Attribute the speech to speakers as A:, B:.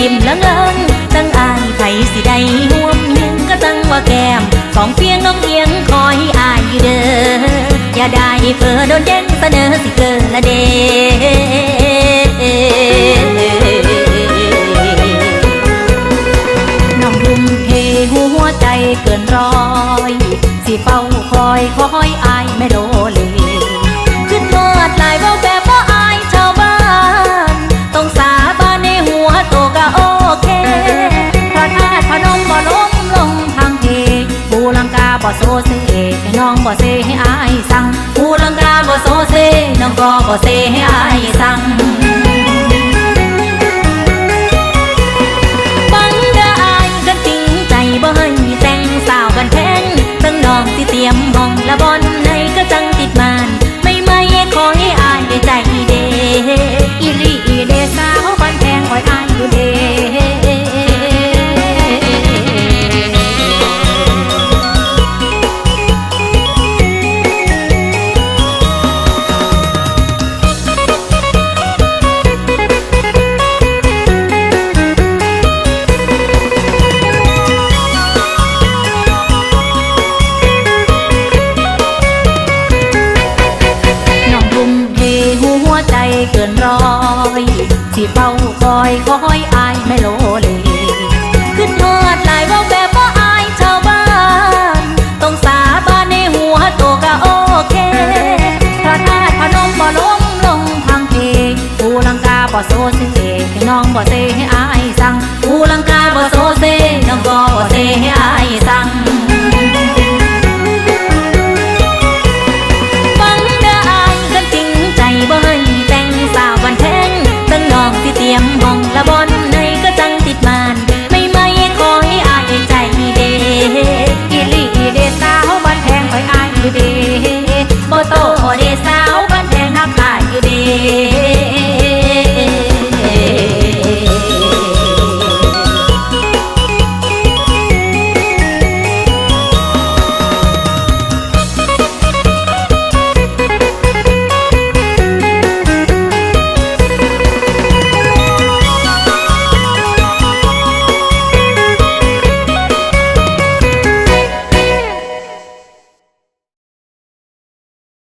A: เบิ่งยิ้มลิงเลิงตั้งอายไผสิได้ห่วมยังก็ตั้งว่าแก้มสองเพียงน้องเอียงคอยอายอยู่เด้ออย่าได้เพ้อโดนแย่งเสนอสิเกินละเด้น้องลุ่มเทหัวใจเกินร้อย สิเฝ้าคอยคอยอายไม่โลเลขึ้ บ่โซเซให้น้องบ่เซให้อายสั่งผู้ลังกาบ่โซเซน้องก็บ่เซให้อายสั่ง คอยคอยอายไม่โลเลขึ้นฮอดหลายว่าแบบว่าอายชาวบ้าน ต้องสาบานในหัวโตก็โอเค พระธาตุพนมบ่ล้มลงทางเทปูลังกาบ่โซเซให้น้องบ่เซให้อายสั่งปูลังกา